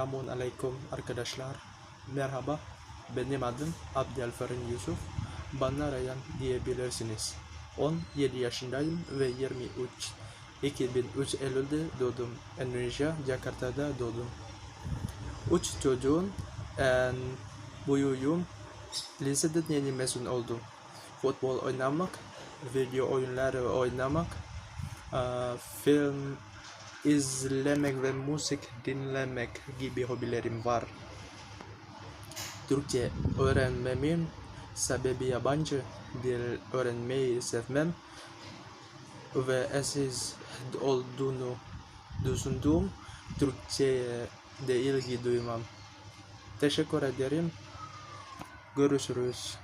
Aleyküm arkadaşlar. Merhaba. Benim adım Abdelferin Yusuf. Bana Rayhan diyebilirsiniz. 17 yaşındayım ve 23 2003 Eylül'de doğdum. Indonesia, Jakarta'da doğdum. Üç çocuğun en büyüğüm. Liseden yeni mezun oldum. Futbol oynamak, video oyunları oynamak, film izlemek ve müzik dinlemek gibi hobilerim var. Türkçe öğrenmemin sebebi yabancı dil öğrenmeyi sevmem ve eşsiz olduğunu düşündüğüm Türkçe'ye de ilgi duymam. Teşekkür ederim. Görüşürüz.